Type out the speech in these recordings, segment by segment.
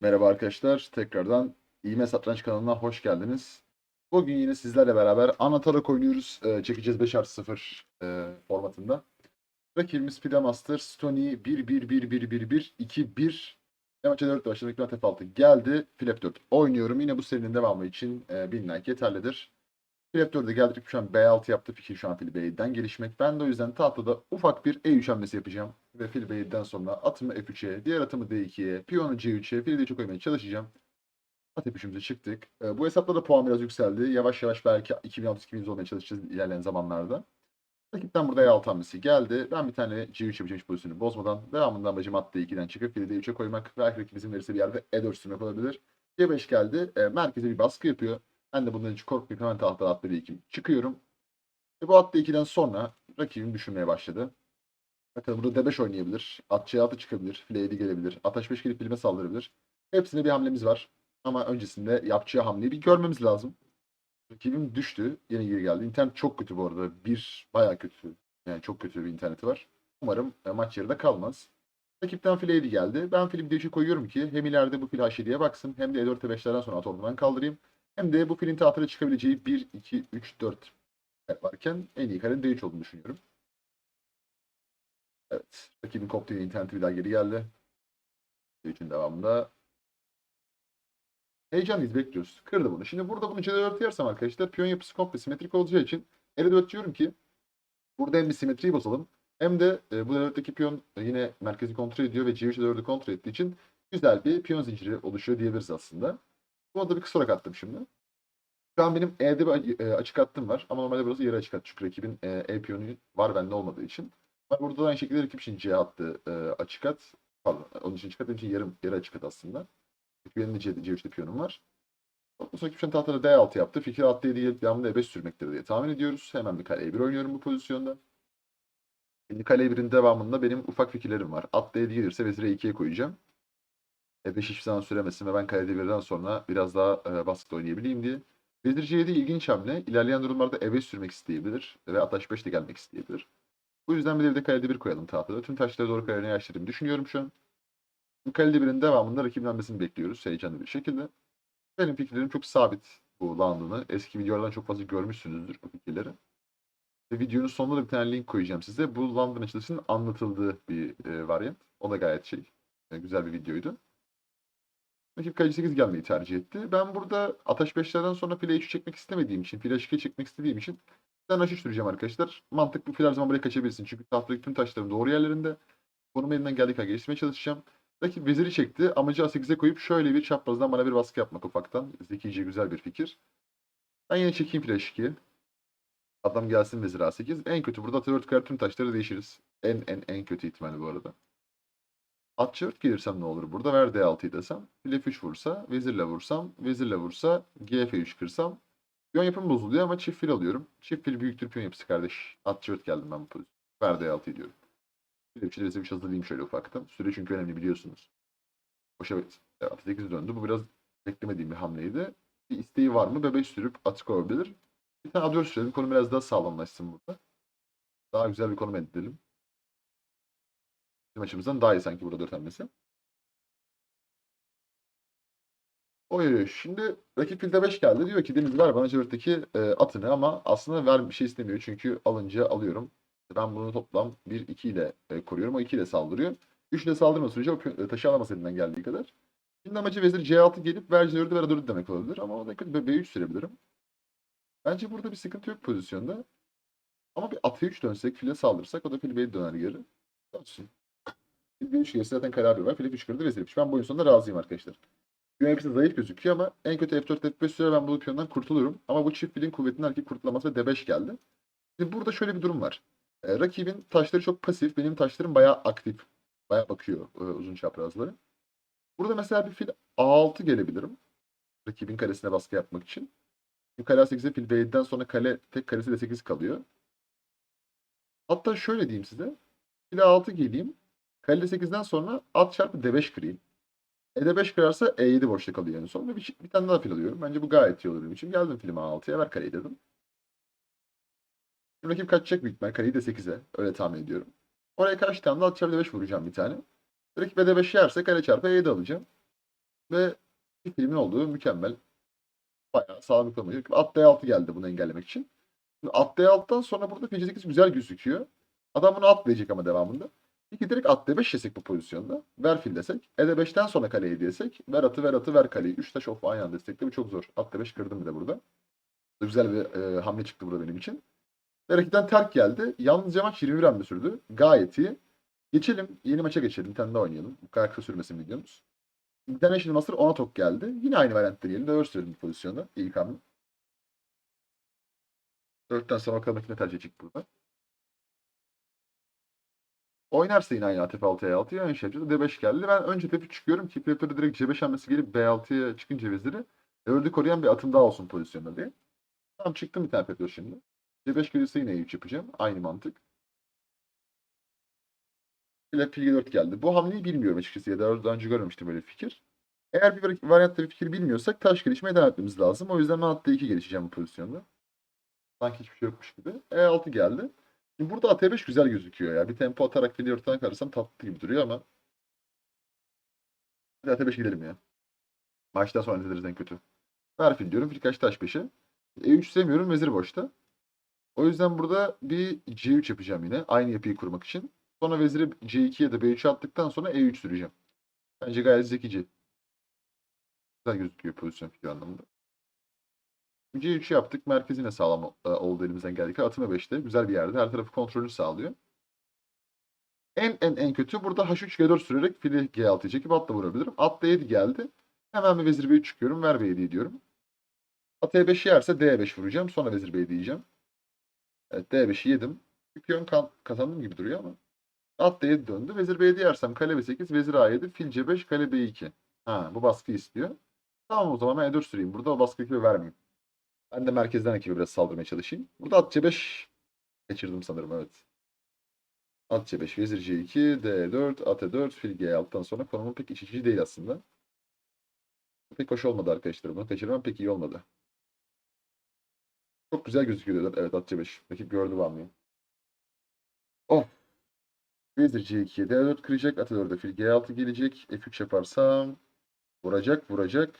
Merhaba arkadaşlar, tekrardan İğme Satranç kanalına hoş geldiniz. Bugün yine sizlerle beraber anlatarak oynuyoruz. Ee, çekeceğiz 5 artı 0 e, formatında. Rakibimiz Fidamaster, Stony 1-1-1-1-1-1-2-1. Ve maça 4 başladık. Latif 6 geldi. Flap 4 oynuyorum. Yine bu serinin devamı için e, 1000 like yeterlidir. Flap 4'e geldik. Şu an B6 yaptı. Fikir şu an fil B7'den gelişmek. Ben de o yüzden tahtada ufak bir E3 hamlesi yapacağım. Ve fil B7'den sonra atımı F3'e, diğer atımı D2'ye, piyonu C3'e, fili de çok oynamaya çalışacağım. At F3'ümüze çıktık. E, bu hesapta da puan biraz yükseldi. Yavaş yavaş belki 2600-2100 olmaya çalışacağız ilerleyen zamanlarda. Rakipten burada E6 hamlesi geldi. Ben bir tane C3 yapacağım hiç pozisyonu bozmadan. Devamından amacım at D2'den çıkıp fili D3'e koymak. Belki rakibimizin verirse bir yerde E4 sürmek olabilir. C5 geldi. E, merkeze bir baskı yapıyor. Ben de bundan hiç korkmayıp hemen tahtada at D2 çıkıyorum. Ve bu at D2'den sonra rakibim düşünmeye başladı. Bakın burada D5 oynayabilir. At C6 çıkabilir. File 7 gelebilir. At H5 gelip filme saldırabilir. Hepsine bir hamlemiz var. Ama öncesinde yapacağı hamleyi bir görmemiz lazım. Rakibim düştü. Yine geri geldi. İnternet çok kötü bu arada. Bir bayağı kötü. Yani çok kötü bir interneti var. Umarım e, maç yarıda kalmaz. Rakipten file 7 geldi. Ben fili bir koyuyorum ki hem ileride bu fil H7'ye baksın hem de E4 5'lerden sonra at ortadan kaldırayım. Hem de bu filin tahtına çıkabileceği 1, 2, 3, 4 varken en iyi karenin D3 olduğunu düşünüyorum. Evet. Rakibin koptu yine interneti bir daha geri geldi. D3'ün devamında. Heyecanlıyız bekliyoruz. Kırdı bunu. Şimdi burada bunu C4 yersem arkadaşlar piyon yapısı komple simetrik olacağı için E4 diyorum ki burada hem bir simetriyi bozalım hem de e, bu D4'teki piyon e, yine merkezi kontrol ediyor ve C3'e 4'ü kontrol ettiği için güzel bir piyon zinciri oluşuyor diyebiliriz aslında. Bu da bir kısarak attım şimdi. Şu an benim E'de bir e, açık hattım var ama normalde burası yarı açık hat çünkü rakibin e, E piyonu var bende olmadığı için. Ama burada da aynı şekilde rakip için C hattı e, açık hat. Pardon onun için açık hat için yarım, yarı açık hat aslında. Çünkü benim de C, C3'te piyonum var. Sonra rakip an tahtada D6 yaptı. Fikir attı 7 gelip devamında E5 sürmektir diye tahmin ediyoruz. Hemen bir kale E1 oynuyorum bu pozisyonda. Şimdi kale E1'in devamında benim ufak fikirlerim var. At D7 gelirse vezire 2'ye koyacağım. E5 hiçbir zaman süremesin ve ben kale D1'den sonra biraz daha e, baskıda oynayabileyim diye. Vezir C7 ilginç hamle. İlerleyen durumlarda E5 sürmek isteyebilir ve at H5 de gelmek isteyebilir. Bu yüzden bir de kale D1 koyalım tahtada. Tüm taşları doğru kararına yaşladığımı düşünüyorum şu an. Bu kale D1'in devamında rakibin hamlesini bekliyoruz heyecanlı bir şekilde. Benim fikirlerim çok sabit bu London'ı. Eski videolardan çok fazla görmüşsünüzdür bu fikirleri. Ve videonun sonunda da bir tane link koyacağım size. Bu London açılışının anlatıldığı bir e, varyant. O da gayet şey, e, güzel bir videoydu. Rakip kaleci 8 gelmeyi tercih etti. Ben burada Ataş 5'lerden sonra file 3 çekmek istemediğim için, file 2 çekmek istediğim için ben H3 süreceğim arkadaşlar. Mantıklı file her zaman buraya kaçabilirsin. Çünkü tahtadaki tüm taşlarım doğru yerlerinde. Konumu elinden geldiği kadar geliştirmeye çalışacağım. Rakip veziri çekti. Amacı A8'e koyup şöyle bir çaprazdan bana bir baskı yapmak ufaktan. Zekice güzel bir fikir. Ben yine çekeyim file 2. Adam gelsin vezir A8. En kötü burada atı 4 kare tüm taşları değişiriz. En en en kötü ihtimalle bu arada. At çört gelirsem ne olur burada? Ver D6'yı desem. Fil F3 vursa, vezirle vursam, vezirle vursa, GF3 kırsam. Piyon yapım bozuluyor ama çift fil alıyorum. Çift fil büyüktür piyon yapısı kardeş. At çört geldim ben bu pozisyon. Ver D6'yı diyorum. Fil F3'e vezir 3 hazırlayayım şöyle ufaktan. Süre çünkü önemli biliyorsunuz. Boşa at 8 döndü. Bu biraz beklemediğim bir hamleydi. Bir isteği var mı? Bebeği sürüp atı olabilir. Bir tane A4 sürelim. Konu biraz daha sağlamlaşsın burada. Daha güzel bir konum edelim. Bizim daha iyi sanki burada 4 hamlesi. Oy, şimdi rakip filde 5 geldi. Diyor ki Deniz ver bana çevirtteki e, atını ama aslında ver bir şey istemiyor. Çünkü alınca alıyorum. Ben bunu toplam 1-2 ile e, koruyorum. O 2 ile saldırıyor. 3 ile saldırma sürece o taşı alamaz elinden geldiği kadar. Şimdi amacı vezir C6 gelip ver C4'ü ver A4'ü demek olabilir. Ama o da kötü B3 sürebilirim. Bence burada bir sıkıntı yok pozisyonda. Ama bir at 3 dönsek file saldırsak o da fil B döner geri. Dönsün. B3 gelirse zaten karar var. Fil 3 kırdı vezir F3. Ben bu oyun sonunda razıyım arkadaşlar. Piyon hepsi zayıf gözüküyor ama en kötü F4 F5 süre ben bu piyondan kurtulurum. Ama bu çift filin kuvvetinden erkek kurtulamaz ve D5 geldi. Şimdi burada şöyle bir durum var. Ee, rakibin taşları çok pasif. Benim taşlarım bayağı aktif. Bayağı bakıyor e, uzun çaprazları. Burada mesela bir fil A6 gelebilirim. Rakibin karesine baskı yapmak için. Çünkü kale A8'e fil B7'den sonra kale tek karesi D8 kalıyor. Hatta şöyle diyeyim size. Fil A6 geleyim. Kale D8'den sonra at çarpı D5 kırayım. E5 kırarsa E7 boşta kalıyor en son. Bir, bir tane daha fil alıyorum. Bence bu gayet iyi olur benim için. Geldim filme A6'ya ver kareyi dedim. Şimdi rakip kaçacak büyük ihtimal. Kareyi de 8'e. Öyle tahmin ediyorum. Oraya karşı tane de at çarpı D5 vuracağım bir tane. Rakip E5 yerse kare çarpı E7 alacağım. Ve bir filmin olduğu mükemmel. Bayağı sağlam bir konu. At D6 geldi bunu engellemek için. Şimdi at D6'dan sonra burada fil C8 güzel gözüküyor. Adam bunu atlayacak ama devamında. Peki direkt at D5 yesek bu pozisyonda. Ver fil desek. E D5'ten sonra kaleyi diyesek. Ver atı ver atı ver kaleyi. 3 taş of aynı anda destekle. Bu çok zor. At D5 kırdım bir de burada. Güzel bir e, hamle çıktı burada benim için. Ve terk geldi. Yalnızca maç 21 hamle sürdü. Gayet iyi. Geçelim. Yeni maça geçelim. Bir tane oynayalım. Bu kadar kısa sürmesin videomuz. International Master 10'a tok geldi. Yine aynı variant deneyelim. Dövür sürelim bu pozisyonda. İlk hamle. 4'ten sonra bakalım ne tercih edecek burada. Oynarsa yine aynı ATP 6'ya 6'ya ön şey yapacağız. D5 geldi. Ben önce F3 çıkıyorum ki Flipper'da direkt C5 hamlesi gelip B6'ya çıkınca veziri Ördü koruyan bir atım daha olsun pozisyonda diye. Tamam çıktım bir tane F4 şimdi. C5 gelirse yine E3 yapacağım. Aynı mantık. File fil 4 geldi. Bu hamleyi bilmiyorum açıkçası ya da daha önce görmemiştim böyle fikir. Eğer bir varyatta bir fikir bilmiyorsak taş gelişmeye devam etmemiz lazım. O yüzden ben hatta 2 gelişeceğim bu pozisyonda. Sanki hiçbir şey yokmuş gibi. E6 geldi. Şimdi burada AT5 güzel gözüküyor ya. Bir tempo atarak fili ortadan karırsam tatlı gibi duruyor ama. Hadi AT5 gidelim ya. Maçtan sonra izleriz en kötü. Ver fil diyorum. Fil kaç taş peşi. E3 sevmiyorum. Vezir boşta. O yüzden burada bir C3 yapacağım yine. Aynı yapıyı kurmak için. Sonra veziri C2 ya da B3'e attıktan sonra E3 süreceğim. Bence gayet zekice. Güzel gözüküyor pozisyon fikir anlamında. C3 yaptık. Merkezine sağlam e, oldu elimizden geldik. Atım E5'te. Güzel bir yerde. Her tarafı kontrolünü sağlıyor. En en en kötü burada H3 G4 sürerek fili G6'ya çekip atla vurabilirim. At D7 geldi. Hemen bir vezir B3 çıkıyorum. Ver B7 diyorum. At E5 yerse D5 vuracağım. Sonra vezir B diyeceğim. Evet D5'i yedim. Bir piyon kazandım gibi duruyor ama. At D7 döndü. Vezir B7 yersem kale B8, vezir A7, fil C5, kale B2. Ha bu baskı istiyor. Tamam o zaman ben E4 süreyim. Burada o baskı ekibi vermeyeyim. Ben de merkezden ekibi biraz saldırmaya çalışayım. Burada at C5 geçirdim sanırım evet. At C5, vezir C2, D4, at E4, fil G6'dan sonra konumu pek iç içici değil aslında. Pek hoş olmadı arkadaşlar. Bunu kaçırmam pek iyi olmadı. Çok güzel gözüküyor diyorlar. Evet at C5. Rakip gördü var mıyım? Oh. Vezir C2'ye D4 kıracak. At E4'e fil G6 gelecek. F3 yaparsam vuracak vuracak.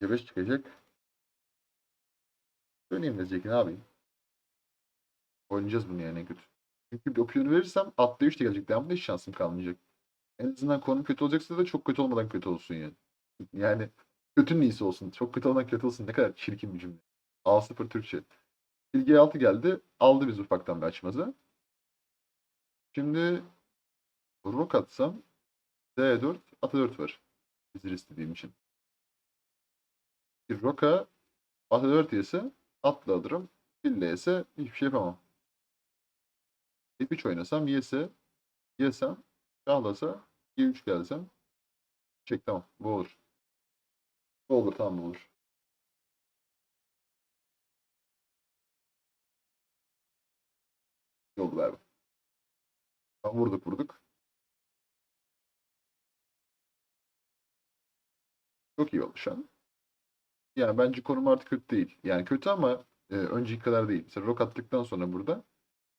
C5 çıkacak. Döneyim de Jack'i ne yapayım? Oynayacağız bunu yani kötü. Çünkü bir opsiyonu verirsem atla 3 de gelecek. Devamında hiç şansım kalmayacak. En azından konum kötü olacaksa da çok kötü olmadan kötü olsun yani. Yani kötünün iyisi olsun. Çok kötü olmadan kötü olsun. Ne kadar çirkin bir cümle. A0 Türkçe. Bilgi 6 geldi. Aldı biz ufaktan bir açmazı. Şimdi Rook atsam D4, ata 4 var. Bizir istediğim için. Bir Rook'a ata 4 yese atla alırım. Fille yese hiçbir şey yapamam. F3 oynasam yese yesem şahlasa G3 gelsem çek tamam bu olur. Bu olur tamam bu olur. İyi oldu galiba. Tamam, vurduk vurduk. Çok iyi oldu şu an. Yani bence konum artık kötü değil. Yani kötü ama e, önceki kadar değil. Mesela rock attıktan sonra burada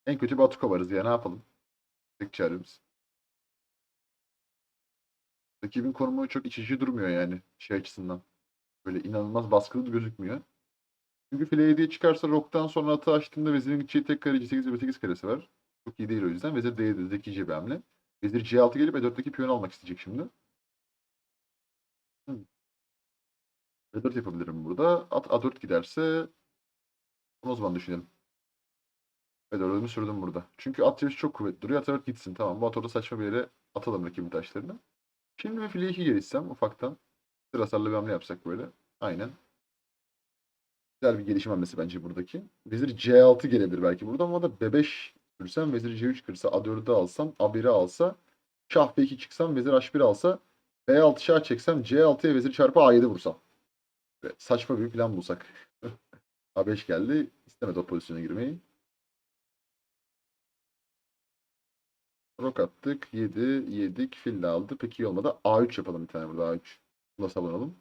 en kötü bir Atuko varız ya ne yapalım? Tek çaremiz. Rakibin konumu çok iç içe durmuyor yani şey açısından. Böyle inanılmaz baskılı gözükmüyor. Çünkü file 7'ye çıkarsa rock'tan sonra atı açtığında vezirin gideceği tek kare C8 ve 8 karesi var. Çok iyi değil o yüzden. Vezir D7 zekice bir hamle. Vezir C6 gelip E4'teki piyon almak isteyecek şimdi. E4 yapabilirim burada. At A4 giderse o zaman düşünelim. E4'ümü sürdüm burada. Çünkü at yarışı çok kuvvetli duruyor. At A4 gitsin. Tamam bu at orada saçma bir yere atalım rakibin taşlarını. Şimdi bir file 2 gelişsem ufaktan. Sırasarlı bir hamle yapsak böyle. Aynen. Güzel bir gelişim hamlesi bence buradaki. Vezir C6 gelebilir belki burada ama da B5 sürsem vezir C3 kırsa A4'ü alsam A1'i alsa şah B2 çıksam vezir H1 alsa B6 şah çeksem C6'ya vezir çarpı A7 vursam. Saçma bir plan bulsak. A5 geldi. İstemedi o pozisyona girmeyi. Rok attık. 7. Yedik. Fil de aldı. Peki iyi olmadı. A3 yapalım bir tane burada. A3. Buna savunalım.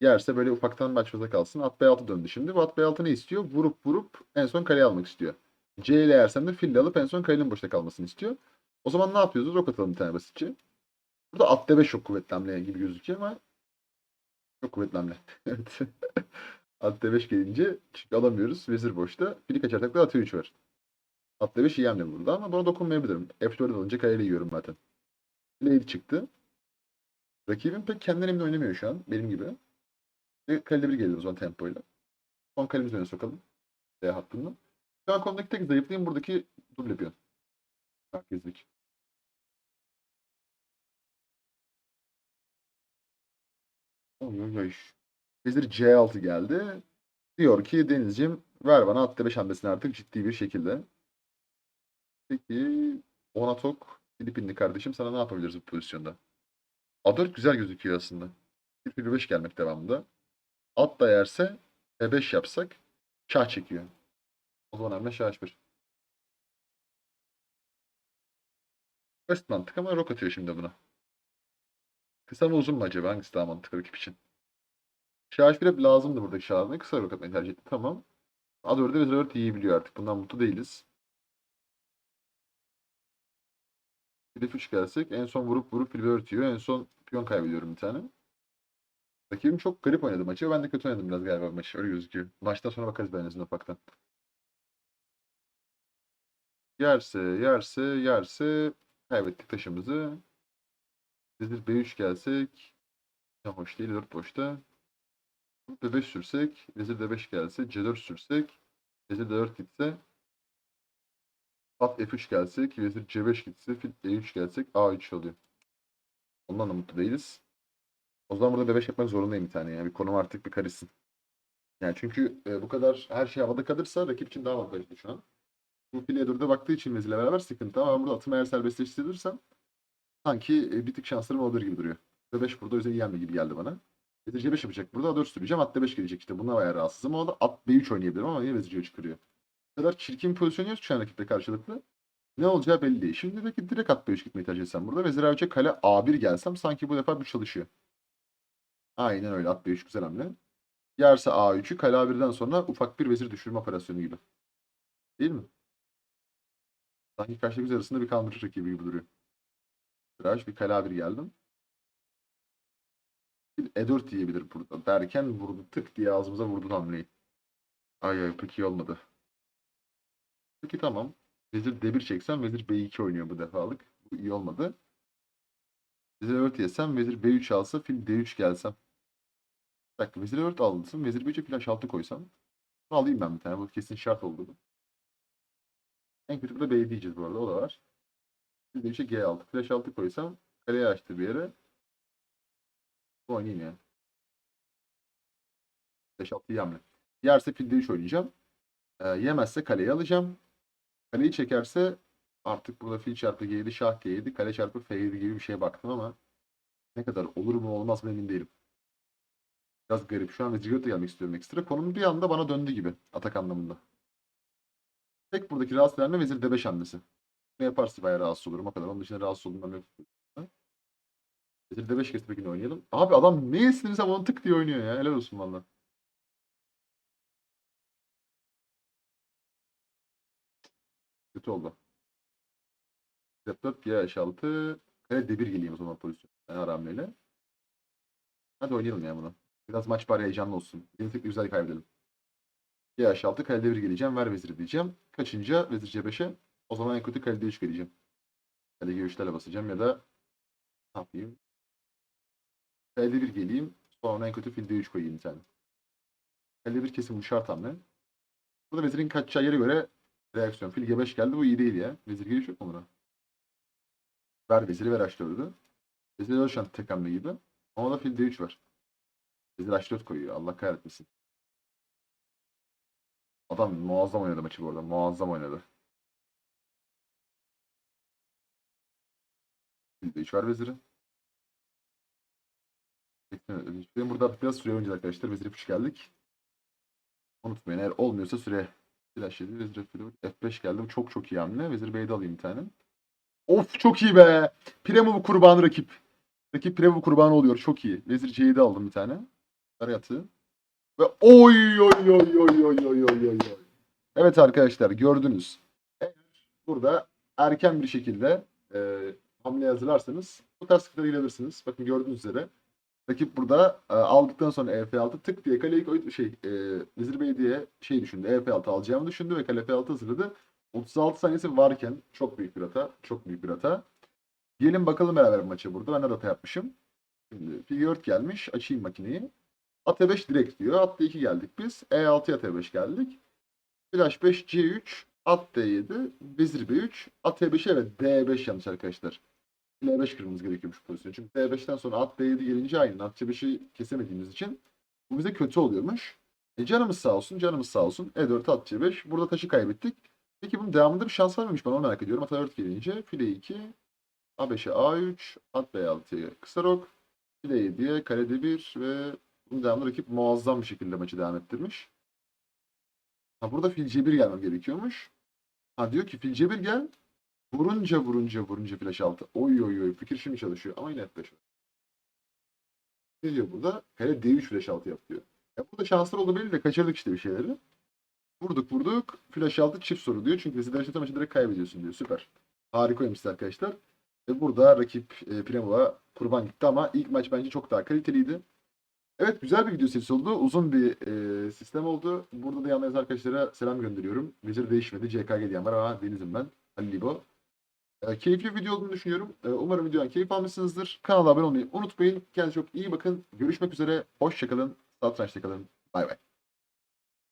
Yerse böyle ufaktan başımıza kalsın. At B6 döndü şimdi. Bu at B6 ne istiyor? Vurup vurup en son kaleyi almak istiyor. C ile yersem de fille alıp en son kalenin boşta kalmasını istiyor. O zaman ne yapıyoruz? Rok atalım bir tane basitçe. Burada at D5 çok kuvvetli hamle gibi gözüküyor ama Çok kuvvetli hamle. evet. At D5 gelince çünkü alamıyoruz. Vezir boşta. Fili kaçarsak da atı 3 var. At D5 iyi hamle burada ama buna dokunmayabilirim. F4'e alınca kareyle yiyorum zaten. Lady çıktı. Rakibim pek kendinden emin oynamıyor şu an. Benim gibi. Ve kalede bir gelir o zaman tempoyla. Son kalemizi öne sokalım. D hattından. Şu an konudaki tek zayıflığım buradaki duble piyon. Merkezlik. Oy oy oy. Vezir C6 geldi. Diyor ki Denizciğim ver bana at D5 hamlesini artık ciddi bir şekilde. Peki Onatok Filipinli kardeşim sana ne yapabiliriz bu pozisyonda? A4 güzel gözüküyor aslında. 1 5 gelmek devamında. At da yerse E5 yapsak şah çekiyor. O zaman hamle şah H1. Basit mantık ama rok atıyor şimdi buna. Kısa mı uzun mu acaba? Hangisi daha mantıklı rakip için? Şah H1 hep lazımdı buradaki şahına. Kısa rok atmayı tercih etti. Tamam. A4'de vezir 4 iyi biliyor artık. Bundan mutlu değiliz. De 3 gelsek en son vurup vurup bir örtüyor. En son piyon kaybediyorum bir tane. Rakibim çok garip oynadı maçı. Ben de kötü oynadım biraz galiba maçı. Öyle gözüküyor. Maçtan sonra bakarız ben en azından ufaktan. Yerse, yerse, yerse kaybettik taşımızı. Vezir B3 gelsek ya hoş değil 4 boşta. B5 sürsek, vezir D5 gelse, C4 sürsek, vezir D4 gitse, at F3 gelsek, vezir C5 gitse, fil E3 gelsek A3 oluyor. Ondan da mutlu değiliz. O zaman burada B5 yapmak zorundayım bir tane yani. Bir konum artık bir karışsın. Yani çünkü e, bu kadar her şey havada kalırsa rakip için daha avantajlı şu an. Bu fil E4'e baktığı için vezirle beraber sıkıntı ama ben burada atımı eğer serbestleştirirsem sanki e, bir tık şanslarım olur gibi duruyor. B5 burada özel hamle gibi geldi bana. Vezir C5 yapacak burada. A4 süreceğim. At D5 gelecek işte. Bununla bayağı rahatsızım. O da at B3 oynayabilirim ama yine vezir C3 kırıyor. Bu kadar çirkin pozisyon yok şu an rakiple karşılıklı. Ne olacağı belli değil. Şimdi belki direkt at B3 gitmeyi tercih etsem burada. Vezir A3'e kale A1 gelsem sanki bu defa bu çalışıyor. Aynen öyle. At B3 güzel hamle. Yerse A3'ü kale A1'den sonra ufak bir vezir düşürme operasyonu gibi. Değil mi? Sanki karşı arasında bir kandırır rakibi gibi duruyor. Viraj bir A1 geldim. Bir E4 diyebilir burada derken vurdu tık diye ağzımıza vurdu hamleyi. Ay ay pek iyi olmadı. Peki tamam. Vezir D1 çeksem vezir B2 oynuyor bu defalık. Bu iyi olmadı. Vezir E4 yesem vezir B3 alsa fil D3 gelsem. Bir dakika vezir E4 aldırsın. Vezir B3'e fil H6 koysam. Bunu alayım ben bir tane. Bu kesin şart oldu. En kötü burada B diyeceğiz bu arada. O da var. Fil D3'e G6. Flash 6 koysam kaleye açtı bir yere. Bu oynayayım yani. 5-6 iyi hamle. Yerse fil D3 oynayacağım. Ee, yemezse kaleyi alacağım. Kaleyi çekerse artık burada fil çarpı G7, şah G7, kale çarpı F7 gibi bir şeye baktım ama ne kadar olur mu olmaz mı emin değilim. Biraz garip. Şu an Vezir gelmek istiyorum ekstra. Konum bir anda bana döndü gibi atak anlamında. Tek buradaki rahatsız eden Vezir D5 hamlesi. Ne yaparsa bayağı rahatsız olurum o kadar. Onun dışında rahatsız olduğumdan yok. Vezir D5 kesip peki oynayalım. Abi adam ne istediğinse onu tık diye oynuyor ya. Helal olsun valla. Kötü oldu. Step 4 G6 Kale D1 geleyim o zaman pozisyon. Yani ara hamleyle. Hadi oynayalım ya bunu. Biraz maç bari heyecanlı olsun. Yeni tek güzel kaybedelim. G6 Kale D1 geleceğim. Ver veziri diyeceğim. Kaçınca vezir C5'e. O zaman en kötü Kale D3 geleceğim. Kale G3'lerle basacağım ya da ne yapayım? Kale D1 geleyim. Sonra en kötü fil D3 koyayım bir tane. Kale D1 kesin bu şart hamle. Burada vezirin kaçacağı yere göre reaksiyon. Fil G5 geldi. Bu iyi değil ya. Vezir G3 yok mu buna? Ver veziri ver H4'ü. Vezir H4 şu an tek hamle gibi. Ama da fil D3 var. Vezir H4 koyuyor. Allah kahretmesin. Adam muazzam oynadı maçı bu arada. Muazzam oynadı. Fil D3 var veziri. Benim burada biraz süre oynayacağız arkadaşlar. Vezir F3 geldik. Unutmayın eğer olmuyorsa süre Flash 7, Vezir F4, F5 geldi. Bu çok çok iyi hamle. Vezir B'yi de alayım bir tane. Of çok iyi be. Premo kurbanı rakip. Rakip Premo kurbanı oluyor. Çok iyi. Vezir C'yi de aldım bir tane. Sarı atı. Ve oy oy oy oy oy oy oy oy. Evet arkadaşlar gördünüz. Burada erken bir şekilde e, hamle hazırlarsanız bu tarz sıkıntılara girebilirsiniz. Bakın gördüğünüz üzere Rakip burada e, aldıktan sonra EF6 tık diye kaleyi koydu. Şey, e, Vezir Bey diye şey düşündü. EF6 alacağımı düşündü ve kale F6 hazırladı. 36 saniyesi varken çok büyük bir hata. Çok büyük bir hata. Gelin bakalım beraber maça burada. Ben hata yapmışım. Şimdi figure 4 gelmiş. Açayım makineyi. At E5 direkt diyor. At D2 geldik biz. E6 at E5 geldik. Flash 5 C3 at D7 Vezir B3 at E5 evet D5 yanlış arkadaşlar. L5 kırmamız gerekiyormuş pozisyon. Çünkü D5'ten sonra at D7 gelince aynı. At C5'i kesemediğimiz için bu bize kötü oluyormuş. E canımız sağ olsun, canımız sağ olsun. E4 at C5. Burada taşı kaybettik. Peki bunun devamında bir şans var mıymış? Ben onu merak ediyorum. At A4 gelince file 2, A5'e A3, at B6'ya kısa rok, file 7'ye kare D1 ve bunun devamında rakip muazzam bir şekilde maçı devam ettirmiş. Ha burada fil C1 gelmem gerekiyormuş. Ha diyor ki fil C1 gel. Vurunca vurunca vurunca flash altı. Oy oy oy fikir şimdi çalışıyor ama yine F5 var. Ne diyor burada? Kale D3 flash altı yap diyor. Ya burada şanslar oldu belli de kaçırdık işte bir şeyleri. Vurduk vurduk. Flash altı çift soru diyor. Çünkü Resident maçı direkt kaybediyorsun diyor. Süper. Harikaymış arkadaşlar. Ve burada rakip e, Premo'ya kurban gitti ama ilk maç bence çok daha kaliteliydi. Evet güzel bir video serisi oldu. Uzun bir e, sistem oldu. Burada da yalnız arkadaşlara selam gönderiyorum. Vezir değişmedi. CKG diyen var ama Deniz'im ben. Halil İbo. E, keyifli bir video olduğunu düşünüyorum. E, umarım videodan keyif almışsınızdır. Kanala abone olmayı unutmayın. Kendinize çok iyi bakın. Görüşmek üzere. Hoşçakalın. Satrançta kalın. Bay bay.